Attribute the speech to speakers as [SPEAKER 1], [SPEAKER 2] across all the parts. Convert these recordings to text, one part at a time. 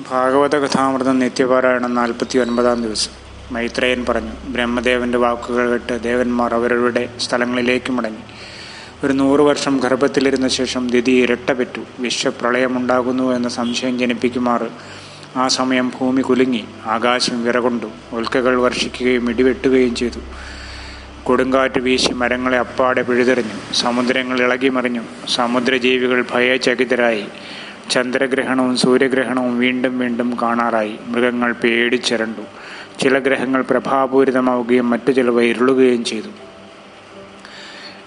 [SPEAKER 1] ഭാഗവത കഥാമൃതം നിത്യപാരായണം നാൽപ്പത്തി ഒൻപതാം ദിവസം. മൈത്രേയൻ പറഞ്ഞു ബ്രഹ്മദേവന്റെ വാക്കുകൾ കേട്ട് ദേവന്മാർ അവരുടെ സ്ഥലങ്ങളിലേക്ക് മടങ്ങി. ഒരു നൂറ് വർഷം ഗർഭത്തിലിരുന്ന ശേഷം ദിതി ഇരട്ട പെറ്റു. വിശ്വപ്രളയമുണ്ടാകുന്നു എന്ന സംശയം ജനിപ്പിക്കുമാർ ആ സമയം ഭൂമി കുലുങ്ങി ആകാശം വിറകൊണ്ടു. ഉൽക്കകൾ വർഷിക്കുകയും ഇടിവെട്ടുകയും ചെയ്തു. കൊടുങ്കാറ്റ് വീശി മരങ്ങളെ അപ്പാടെ പിഴുതെറിഞ്ഞു. സമുദ്രങ്ങൾ ഇളകിമറിഞ്ഞു. സമുദ്രജീവികൾ ഭയചകിതരായി. ചന്ദ്രഗ്രഹണവും സൂര്യഗ്രഹണവും വീണ്ടും വീണ്ടും കാണാറായി. മൃഗങ്ങൾ പേടിച്ചിരണ്ടു. ചില ഗ്രഹങ്ങൾ പ്രഭാപൂരിതമാവുകയും മറ്റു ചിലവ ഇരുളുകയും ചെയ്തു.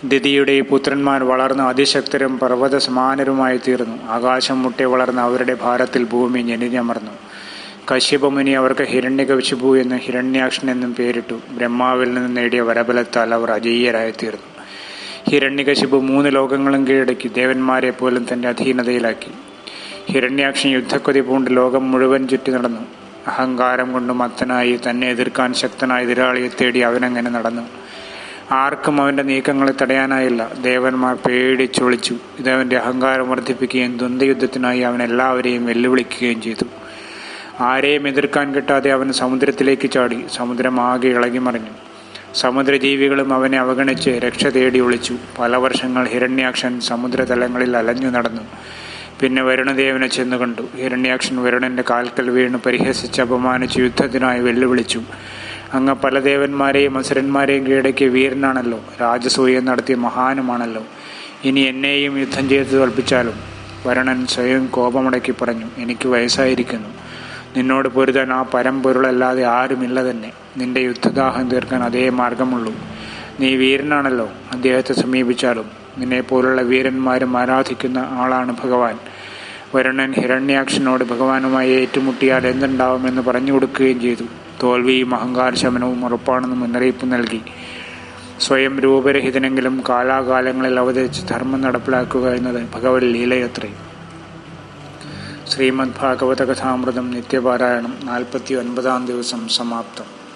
[SPEAKER 1] ദിതിയുടെ പുത്രന്മാർ വളർന്ന് അതിശക്തരും പർവത സമാനരുമായി തീർന്നു ആകാശം മുട്ടി വളർന്ന അവരുടെ ഭാരത്തിൽ ഭൂമി ഞെരിഞ്ഞമർന്നു കശ്യപമുനി അവർക്ക് ഹിരണ്യകശിപു എന്ന് ഹിരണ്യാക്ഷൻ എന്നും പേരിട്ടു. ബ്രഹ്മാവിൽ നിന്ന് നേടിയ വരബലത്താൽ അവർ അജയ്യരായി തീർന്നു ഹിരണ്യകശിപു മൂന്ന് ലോകങ്ങളും കീഴടക്കി. ദേവന്മാരെ പോലും തന്റെ അധീനതയിലാക്കി. ഹിരണ്യാക്ഷൻ യുദ്ധക്കൊതി പൂണ്ട് ലോകം മുഴുവൻ ചുറ്റി നടന്നു. അഹങ്കാരം കൊണ്ട് മത്തനായി തന്നെ എതിർക്കാൻ ശക്തനായ എതിരാളിയെ തേടി അവനങ്ങനെ നടന്നു. ആർക്കും അവന്റെ നീക്കങ്ങളെ തടയാനായില്ല. ദേവന്മാർ പേടിച്ചൊളിച്ചു ഇതവന്റെ അഹങ്കാരം വർദ്ധിപ്പിക്കുകയും ദ്വന്ദ്യുദ്ധത്തിനായി അവൻ എല്ലാവരെയും വെല്ലുവിളിക്കുകയും ചെയ്തു. ആരെയും എതിർക്കാൻ കിട്ടാതെ അവൻ സമുദ്രത്തിലേക്ക് ചാടി. സമുദ്രം ആകെ ഇളകിമറിഞ്ഞു സമുദ്രജീവികളും അവനെ അവഗണിച്ച് രക്ഷ തേടി ഒളിച്ചു. പല വർഷങ്ങൾ ഹിരണ്യാക്ഷൻ സമുദ്രതലങ്ങളിൽ അലഞ്ഞു നടന്നു. പിന്നെ വരുണദേവനെ ചെന്ന് കണ്ടു. ഹിരണ്യാക്ഷൻ വരുണന്റെ കാൽക്കൽ വീണ് പരിഹസിച്ച് അപമാനിച്ച് യുദ്ധത്തിനായി വെല്ലുവിളിച്ചു. അങ്ങ് പല ദേവന്മാരെയും അസുരന്മാരെയും കീഴടക്കിയ വീരനാണല്ലോ. രാജസൂയം നടത്തിയ മഹാനുമാണല്ലോ. ഇനി എന്നെയും യുദ്ധം ചെയ്ത് തോൽപ്പിച്ചാലും. വരുണൻ സ്വയം കോപമടക്കി പറഞ്ഞു എനിക്ക് വയസ്സായിരിക്കുന്നു. നിന്നോട് പൊരുതാൻ ആ പരമ്പൊരുളല്ലാതെ ആരുമില്ല തന്നെ. നിന്റെ യുദ്ധദാഹം തീർക്കാൻ അതേ മാർഗമുള്ളൂ. നീ വീരനാണല്ലോ അദ്ദേഹത്തെ സമീപിച്ചാലും. നിന്നെ പോലുള്ള വീരന്മാരും ആരാധിക്കുന്ന ആളാണ് ഭഗവാൻ. വരുണൻ ഹിരണ്യാക്ഷനോട് ഭഗവാനുമായി ഏറ്റുമുട്ടിയാൽ എന്തുണ്ടാവുമെന്ന് പറഞ്ഞു കൊടുക്കുകയും ചെയ്തു. തോൽവിയും അഹങ്കാര ശമനവും ഉറപ്പാണെന്ന് മുന്നറിയിപ്പ് നൽകി. സ്വയം രൂപരഹിതനെങ്കിലും കാലാകാലങ്ങളിൽ അവതരിച്ച് ധർമ്മം നടപ്പിലാക്കുക എന്നത് ഭഗവത് ലീലയത്രേ. ശ്രീമദ് ഭാഗവത കഥാമൃതം നിത്യപാരായണം നാൽപ്പത്തി ഒൻപതാം ദിവസം സമാപ്തം.